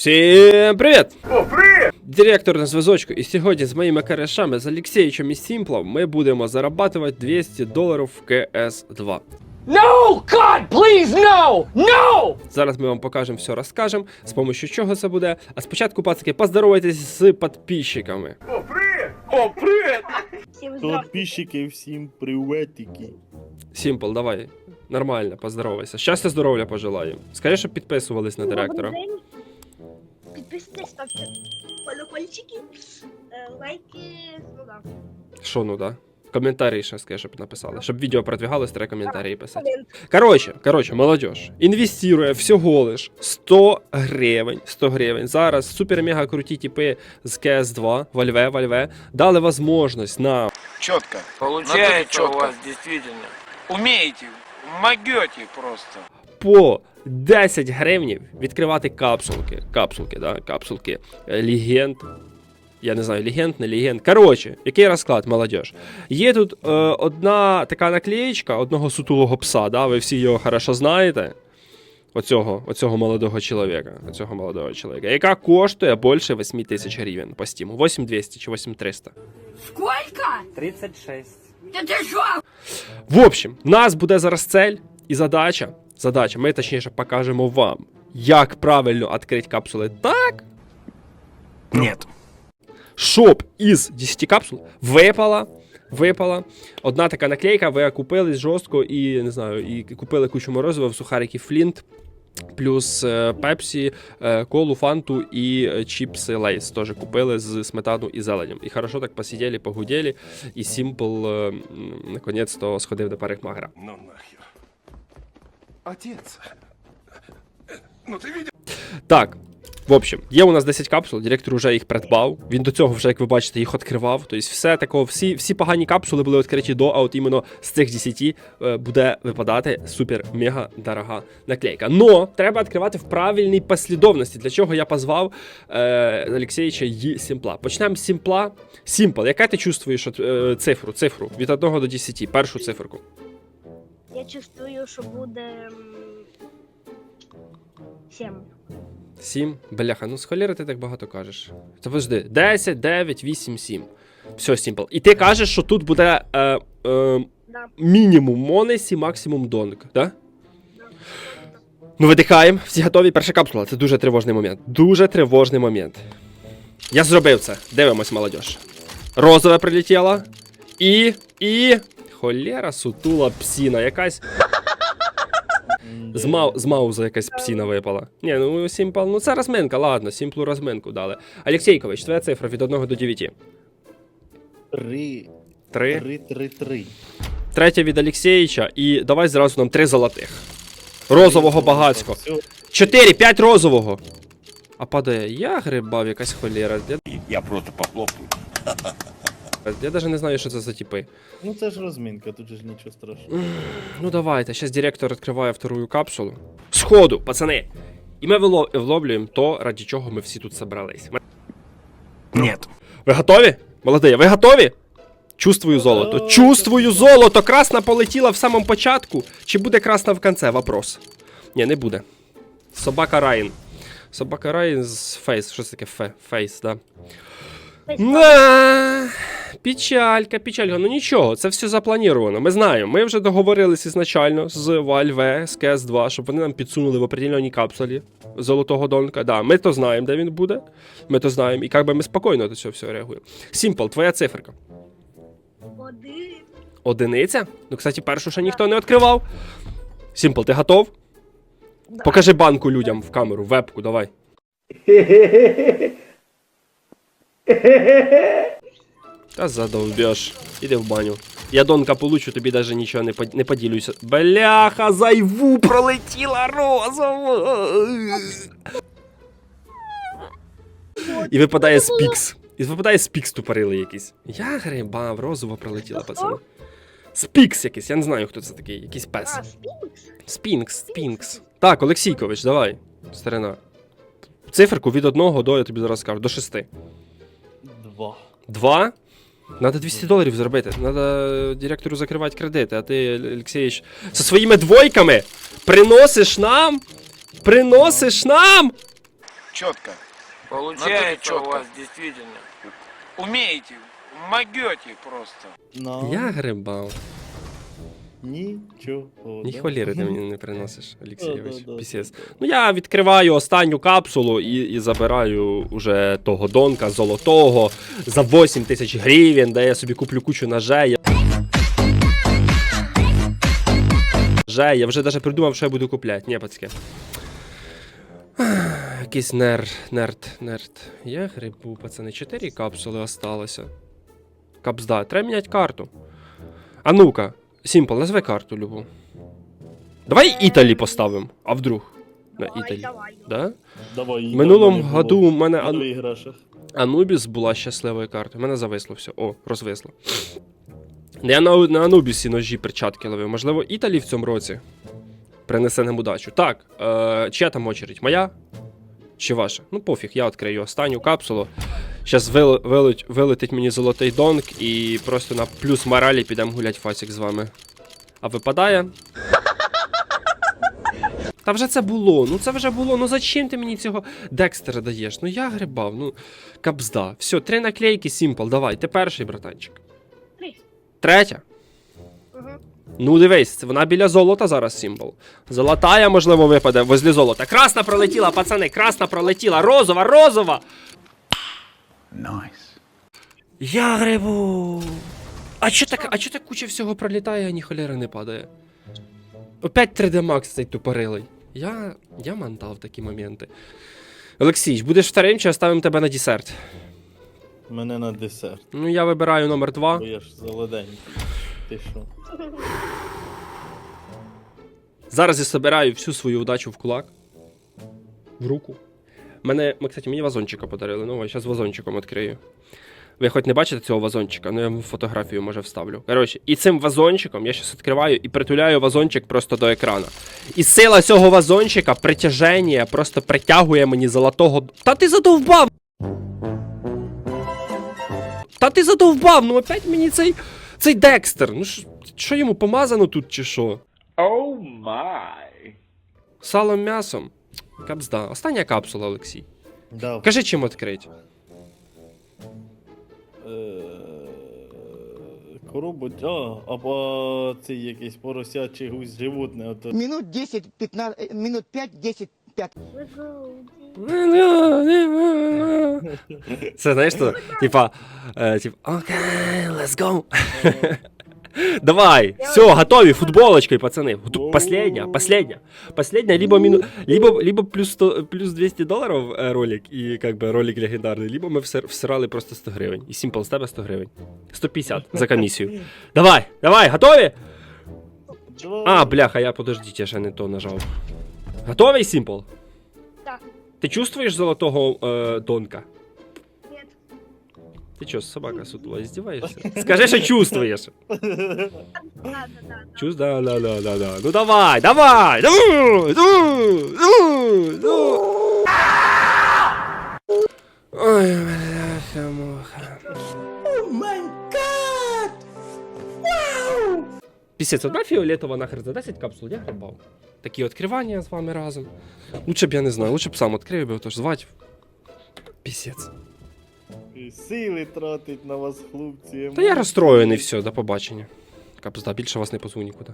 Всім привіт! О, привіт! Директор на зв'язочку, і сьогодні з моїми корешами, з Олексієчем і Сімплом, ми будемо зарабатувати 200 доларів в CS2. No! God, please, no! No! Зараз ми вам покажемо все, розкажемо, з помощью чого це буде. А спочатку, пацики, поздоровайтесь з підписчиками. Всім здравствуйте. Подписчики всім приветики. Сімпл, давай. Нормально, поздоровайся. Щастя, здоров'я пожелаю. Скажи, щоб підписувались на директора. Добрий день. Підписуйтесь, ставте колокольчики, е, лайки, ну да. Що ну да? Коментарі ще скажи, щоб написали. Щоб відео продвигалось, треба коментарі писати. Комент. Короче, короче, молодежь, інвестує всього лиш 100 гривень. 100 гривень. Зараз супер-мега круті типи з CS2, Вальве, Вальве, дали возможность нам Четко. Получается Натуре у вас действительно. Умеете, могете просто. По 10 гривнів відкривати капсулки. Капсулки, да, капсулки. е, Легенд. Я не знаю, легенд, не легенд. Коротше, який розклад, молодіж? Є тут е, одна така наклеєчка одного сутулого пса, да, ви всі його хорошо знаєте. Оцього, оцього молодого чоловіка, оцього молодого чоловіка, яка коштує більше 8 тисяч гривень по стіму. 8200 чи 8300. Сколько? 36. Да ты шо? В общем, в нас буде зараз цель і задача. Задача, ми точніше покажемо вам, як правильно відкрити капсули так, Нет. щоб із 10 капсул випала. Випала одна така наклейка, ви купили жорстко і не знаю, і купили кучу морозива в сухарики Флінт, плюс е, Пепсі, е, колу, фанту і е, чіпси Лейс теж купили з сметану і зеленем. І хорошо так посиділи, погуділи, і Сімпл наконець-то сходив до парикмахера. Ну нахер. Отец. Ну ты видел? Так. В общем, є у нас 10 капсул, директор вже їх придбав. Він до цього вже, як ви бачите, їх відкривав. Тобто, все такого, всі, всі погані капсули були відкриті до, а от іменно з цих 10 е, буде випадати супер мега дорога наклейка. Но треба відкривати в правильній послідовності. Для чого я позвав е, Олексійовича і Сімпла. Почнемо з Сімпла. Сімпл, яка ти чувствуєш от, е, цифру, цифру від 1 до 10, першу циферку? Я чувствую, що буде сім. 7. Бляха, ну з холєри ти так багато кажеш. Та подожди, 10, 9, 8, 7. Все, Сімпл. І ти кажеш, що тут буде е, е, Да. мінімум Монесі, максимум Донг, да? Ну, видихаємо. Всі готові. Перша капсула. Це дуже тривожний момент. Дуже тривожний момент. Я зробив це. Дивимось, молодь. Розове прилетіло. І. І. Холєра, сутула псіна. Якась. З, мау, з мауза якась псіна випала. Ні, ну Сімпл, ну це розминка, ладно, Сімплу розминку дали. Алексійкович, твоя цифра від 1 до 9. Три, 3. три, три, три. Третя від Алексєєвича. І давай зразу нам три золотих. Розового багацько. 4, 5 розового. А падає, я грибав якась холєра. Я, Я просто похлопаю. Я навіть не знаю, що це за типи. Ну це ж розмінка, тут же ж нічого страшного. Ну давайте, зараз директор відкриває вторую капсулу. Сходу, пацани. І ми вловлюємо то, раді чого ми всі тут собрались. Ми- Нет. Ви готові? Молодий, ви готові? Чувствую золото. Чувствую золото! Красна полетіла в самому початку. Чи буде красна в кінці? Вопрос. Ні, не буде. Собака Райан. Собака Райан з фейс. Що це таке фе? Фейс, да. Да. Печалька, печалька. Ну нічого, це все заплановано. Ми знаємо. Ми вже договорились ізначально з Valve, з CS2, щоб вони нам підсунули в определеній капсулі золотого донка. Да, ми то знаємо, де він буде. Ми то знаємо. І як би ми спокійно до цього всього реагуємо. Сімпл, твоя циферка. Один. Одиниця? Ну, кстати, першу ще ніхто не відкривав. Сімпл, ти готов? Да. Покажи банку людям в камеру, вебку, давай. Та задовбеш. Іди в баню. Я донка получу, тобі навіть нічого не, под... не поділюся. Бляха, зайву пролетіла розово. І випадає спікс. І випадає спікс тупорилий якийсь. Я грибав, розово пролетіла, пацани. Спікс якийсь, я не знаю, хто це такий, якийсь пес. Спінкс, Спінкс. Так, Олексійкович, давай. Старина. Циферку від 1 до, я тобі зараз скажу, до 6. Два. Два? Надо 200 доларів зробити. Надо директору закривати кредити, а ти, Олексійович, зі своїми двойками приносиш нам. Приносиш нам четко. Получается четко. у вас действительно. Умеете, могете просто. Я грибав. Нічого. Ні хваліри ти мені не приносиш, Олексійович. Да-да. Ну я відкриваю останню капсулу і, і забираю уже того донка золотого за 8 тисяч гривень, де я собі куплю кучу ножей. Ножей, я вже навіть придумав, що я буду купляти. Ні, пацки. Якийсь нер, нерд, нерд. Я грибу, пацани, 4 капсули осталося. Капсда, треба міняти карту. А ну-ка, Сімпл, назви карту любу. Давай Італі поставимо, а вдруг? На Давай, Італі. давай. Да? Давай, В минулому давай, году у мене на Ан... Анубіс була щасливою картою. У мене зависло все. О, розвисло. Я на, на Анубісі ножі перчатки ловив. Можливо, Італі в цьому році принесе нам удачу. Так, е, чия там очередь? Моя? Чи ваша? Ну пофіг, я відкрию останню капсулу. Зараз вил, вилеть, вилетить мені золотий донк і просто на плюс моралі підемо гулять фасік з вами. А випадає. Та вже це було, ну це вже було. Ну зачем ти мені цього Декстера даєш? Ну я грибав, ну капзда. Все, три наклейки, Сімпл, давай, ти перший, братанчик. Три. Третя. Ну дивись, вона біля золота зараз символ. Золотая, можливо, випаде возле золота. Красна пролетіла, пацани, красна пролетіла. Розова, розова. Найс. Я грибу. А чо так, а чо так куча всього пролітає, а ні холєри не падає? Опять 3D Max цей тупорилий. Я. Я мантав такі моменти. Олексійч, будеш вторим чи оставимо тебе на десерт? Мене на десерт. Ну, я вибираю номер 2. Бо я ж золоденький. Ти що? Зараз я собираю всю свою удачу в кулак. В руку. Мене, ми, кстати, мені вазончика подарили. Ну, я зараз вазончиком відкрию. Ви хоч не бачите цього вазончика, але я вам фотографію може вставлю. Коротше, і цим вазончиком я зараз відкриваю і притуляю вазончик просто до екрана. І сила цього вазончика, притяження, просто притягує мені золотого. Та ти задовбав! Та ти задовбав! Ну опять мені цей. Цей Декстер. Ну що йому помазано тут чи що? Оу май. Салом м'ясом. Капзда. Остання капсула, Олексій. Дав. Кажи, чим відкрить. Е, Коробуть, а, або цей якийсь поросячий гусь животне. Ото. Минут 10, 15, минут 5, 10, 5. Це знаєш, що, типа, е, типа, окей, let's go. Давай, все, готові, футболочкой, пацаны. Готу- Последняя, последняя. Последняя, либо, мину... либо, либо плюс, 100, плюс 200 долларов э, ролик, и как бы ролик легендарный, либо мы всер- всирали просто 100 гривень. І Simple з тебе 100 гривень. 150 за комісію. Давай, давай, готові? Давай. А, бляха, я подождіть, я ще не то нажав. Готовий, Simple? Так. Ти чувствуєш золотого е, донка? Нет. Ти чо, собака сутула, издеваешься? Скажи, що чувствуєш. Ладно, да, да. Чувств, да, да, да, да, да. Ну давай, давай! Ну, ну, ну, ну. Ой, бляха, муха. Пісець, одна фіолетова нахер за 10 капсул, я грибав. Такі відкривання з вами разом. Лучше б я не знаю, лучше б сам відкрив, бо то ж звать. Пісець. Сили тратить на вас, хлопці. Та я розстроєний, все, до побачення. Капзда, більше вас не позву нікуди.